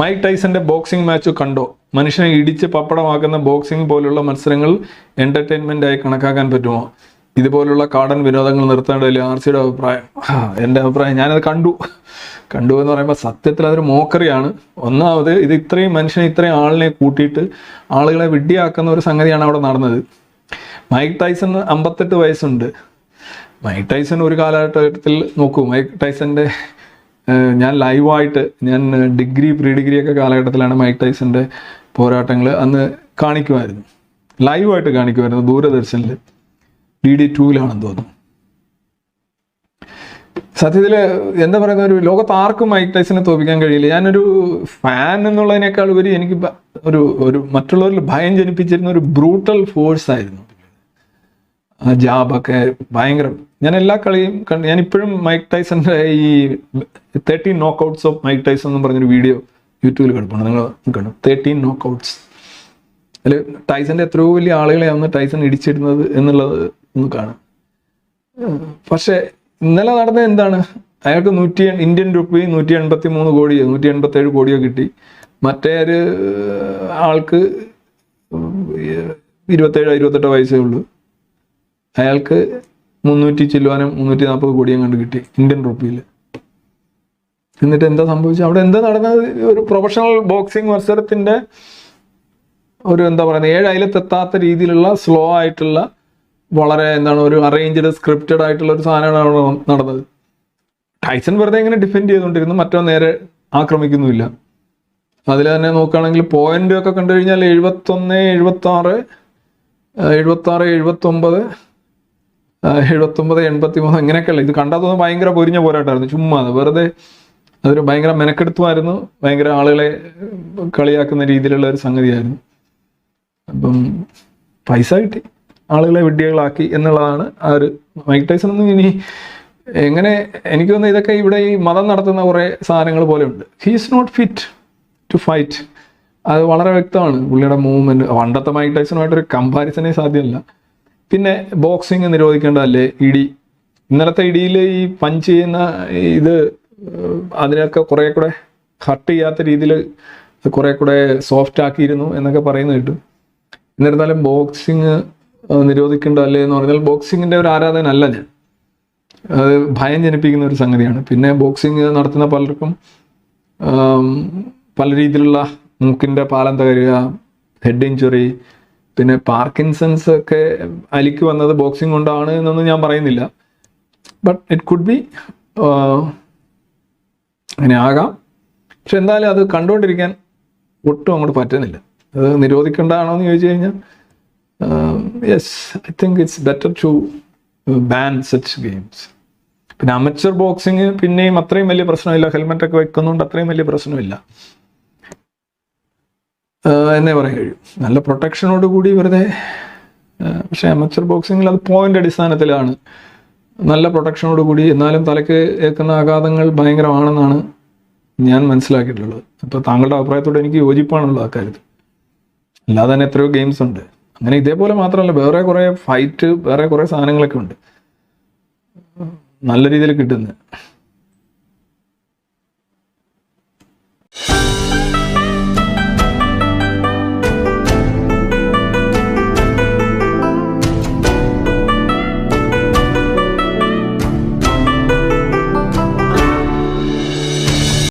Mic ടൈസന്റെ boxing match കണ്ടോ. മനുഷ്യനെ ഇടിച്ച് പപ്പടമാക്കുന്ന ബോക്സിംഗ് പോലുള്ള മത്സരങ്ങൾ എന്റർടൈൻമെന്റ് ആയി കണക്കാക്കാൻ പറ്റുമോ? ഇതുപോലുള്ള കാടൻ വിനോദങ്ങൾ നിർത്തേണ്ടതില്ല ആർ സിയുടെ അഭിപ്രായം. എന്റെ അഭിപ്രായം ഞാനത് കണ്ടു. കണ്ടു എന്ന് പറയുമ്പോൾ സത്യത്തിൽ അതൊരു മോക്കറിയാണ്. ഒന്നാമത് ഇത് ഇത്രയും മനുഷ്യനെ ഇത്രയും ആളിനെ കൂട്ടിയിട്ട് ആളുകളെ വിഡ്ഢിയാക്കുന്ന ഒരു സംഗതിയാണ് അവിടെ നടന്നത്. മൈക്ക് ടൈസൺ അമ്പത്തെട്ട് വയസ്സുണ്ട്. മൈക്ക് ടൈസൺ ഒരു കാലഘട്ടത്തിൽ നോക്കൂ മൈക്ക് ടൈസന്റെ ഞാൻ ലൈവായിട്ട് ഞാൻ ഡിഗ്രി പ്രീ ഡിഗ്രി ഒക്കെ കാലഘട്ടത്തിലാണ് മൈക്ക് ടൈസന്റെ പോരാട്ടങ്ങൾ അന്ന് കാണിക്കുമായിരുന്നു. ലൈവായിട്ട് കാണിക്കുമായിരുന്നു ദൂരദർശനിൽ ഡി ഡി ടൂവിലാണെന്ന് തോന്നുന്നു. സത്യത്തിൽ എന്താ പറയുന്ന ഒരു ലോകത്ത് ആർക്കും മൈക്ക് ടൈസിനെ തോപ്പിക്കാൻ കഴിയില്ല. ഞാനൊരു ഫാൻ എന്നുള്ളതിനേക്കാൾ ഉപരി എനിക്ക് ഒരു ഒരു മറ്റുള്ളവരിൽ ഭയം ജനിപ്പിച്ചിരുന്ന ഒരു ബ്രൂട്ടൽ ഫോഴ്സ് ആയിരുന്നു ജാബൊക്കെ ഭയങ്കര ഞാൻ എല്ലാ കളിയും കണ്ട് ഞാൻ ഇപ്പോഴും മൈക്ക് ടൈസന്റെ ഈ തേർട്ടീൻ നോക്ക് ഔട്ട്സ് ഓഫ് മൈക്ക് ടൈസൺ എന്ന് പറഞ്ഞൊരു വീഡിയോ യൂട്യൂബിൽ കിടപ്പുണ്ട്. നിങ്ങൾ കണ്ടു? തേർട്ടീൻ നോക്ക് ഔട്ട്സ് അതിൽ ടൈസന്റെ എത്രയോ വലിയ ആളുകളെയാണ് ടൈസൺ ഇടിച്ചിരുന്നത് എന്നുള്ളത് ഒന്ന് കാണാം. പക്ഷെ ഇന്നലെ നടന്നത് എന്താണ്? അയാൾക്ക് നൂറ്റി ഇന്ത്യൻ റുപ്പി നൂറ്റി എൺപത്തി മൂന്ന് കോടിയോ നൂറ്റി എൺപത്തി ഏഴ് കോടിയോ കിട്ടി. മറ്റേ ഒരു ആൾക്ക് ഇരുപത്തേഴോ ഇരുപത്തെട്ടോ വയസ്സേ ഉള്ളൂ. അയാൾക്ക് മുന്നൂറ്റി ചില്ലുവാനും മുന്നൂറ്റി നാൽപ്പത് കോടിയും കണ്ട് കിട്ടി ഇന്ത്യൻ റുപ്പിയിൽ എന്നിട്ട് എന്താ സംഭവിച്ചത്? അവിടെ എന്താ നടന്നത്? ഒരു പ്രൊഫഷണൽ ബോക്സിംഗ് മത്സരത്തിന്റെ ഒരു എന്താ പറയുന്നത്? ഏഴ് അയലത്തെത്താത്ത രീതിയിലുള്ള സ്ലോ ആയിട്ടുള്ള വളരെ എന്താണ് ഒരു അറേഞ്ച്ഡ് സ്ക്രിപ്റ്റഡ് ആയിട്ടുള്ള ഒരു സാധനമാണ് അവിടെ നടന്നത്. ടൈസൺ വെറുതെ ഇങ്ങനെ ഡിഫെൻഡ് ചെയ്തുകൊണ്ടിരുന്നു. മറ്റോ നേരെ ആക്രമിക്കുന്നുമില്ല. അതിൽ തന്നെ നോക്കുകയാണെങ്കിൽ പോയിന്റ് ഒക്കെ കണ്ടു കഴിഞ്ഞാൽ എഴുപത്തൊന്ന് എഴുപത്തി ആറ് എഴുപത്തി ആറ് എഴുപത്തി ഒമ്പത് എഴുപത്തൊമ്പത് എൺപത്തി മൂന്ന് അങ്ങനെയൊക്കെയല്ല ഇത് കണ്ടാൽ തോന്നുന്നു ഭയങ്കര പൊരിഞ്ഞ പോരാട്ടമായിരുന്നു. ചുമ്മാ വെറുതെ അതൊരു ഭയങ്കര മെനക്കെടുത്തുമായിരുന്നു. ഭയങ്കര ആളുകളെ കളിയാക്കുന്ന രീതിയിലുള്ള ഒരു സംഗതിയായിരുന്നു. അപ്പം പൈസ കിട്ടി. ആളുകളെ വിഡ്ഢികളാക്കി എന്നുള്ളതാണ് ആ ഒരു മൈക്ക് ടൈസൺ ഒന്നും ഇനി എങ്ങനെ എനിക്ക് തോന്നുന്നു ഇതൊക്കെ ഇവിടെ ഈ മതം നടത്തുന്ന കുറേ സാധനങ്ങൾ പോലെ ഉണ്ട്. He's not fit to fight അത് വളരെ വ്യക്തമാണ്. പുള്ളിയുടെ മൂവ്മെന്റ് പണ്ടത്തെ മൈക്ക് ടൈസണുമായിട്ടൊരു കമ്പാരിസണേ സാധ്യമല്ല. പിന്നെ ബോക്സിങ് നിരോധിക്കേണ്ടതല്ലേ? ഇടി. ഇന്നലത്തെ ഇടിയിൽ ഈ പഞ്ച് ചെയ്യുന്ന ഇത് അതിനൊക്കെ കുറെ കൂടെ ഹർട്ട് ചെയ്യാത്ത രീതിയിൽ കുറെ കൂടെ സോഫ്റ്റ് ആക്കിയിരുന്നു എന്നൊക്കെ പറയുന്നത് കേട്ടു. എന്നിരുന്നാലും ബോക്സിങ് നിരോധിക്കേണ്ടതല്ലേ എന്ന് പറഞ്ഞാൽ ബോക്സിങ്ങിന്റെ ഒരു ആരാധനല്ല ഞാൻ. അത് ഭയം ജനിപ്പിക്കുന്ന ഒരു സംഗതിയാണ്. പിന്നെ ബോക്സിങ് നടത്തുന്ന പലർക്കും പല രീതിയിലുള്ള മൂക്കിന്റെ പാലം തകരുക ഹെഡ് ഇഞ്ചുറി പിന്നെ പാർക്കിൻസൺസ് ഒക്കെ അലിക്ക് വന്നത് ബോക്സിംഗ് കൊണ്ടാണ് എന്നൊന്നും ഞാൻ പറയുന്നില്ല. ബട്ട് ഇറ്റ് കുഡ് ബി അങ്ങനെ ആകാം. പക്ഷെ എന്തായാലും അത് കണ്ടുകൊണ്ടിരിക്കാൻ ഒട്ടും അങ്ങോട്ട് പറ്റുന്നില്ല. അത് നിരോധിക്കേണ്ടതാണോ എന്ന് ചോദിച്ചു കഴിഞ്ഞാൽ yes I think it's better to ban such games പിന്നെ അമച്ചർ ബോക്സിങ് പിന്നെയും അത്രയും വലിയ പ്രശ്നമില്ല. ഹെൽമെറ്റ് ഒക്കെ വെക്കുന്നതുകൊണ്ട് അത്രയും വലിയ പ്രശ്നമില്ല. എന്നേ പറയാൻ കഴിയും നല്ല പ്രൊട്ടക്ഷനോട് കൂടി വെറുതെ പക്ഷെ അമച്ചർ ബോക്സിങ്ങിൽ അത് പോയിന്റ് അടിസ്ഥാനത്തിലാണ്. നല്ല പ്രൊട്ടക്ഷനോട് കൂടി എന്നാലും തലയ്ക്ക് ഏൽക്കുന്ന ആഘാതങ്ങൾ ഭയങ്കരമാണെന്നാണ് ഞാൻ മനസ്സിലാക്കിയിട്ടുള്ളത്. അപ്പോൾ താങ്കളുടെ അഭിപ്രായത്തോട് എനിക്ക് യോജിപ്പാണുള്ളത് അക്കാര്യത്തിൽ അല്ലാതെ തന്നെ എത്രയോ ഗെയിംസ് ഉണ്ട്. അങ്ങനെ ഇതേപോലെ മാത്രമല്ല വേറെ കുറേ ഫൈറ്റ് വേറെ കുറേ സാധനങ്ങളൊക്കെ ഉണ്ട്. നല്ല രീതിയിൽ കിട്ടുന്നത്.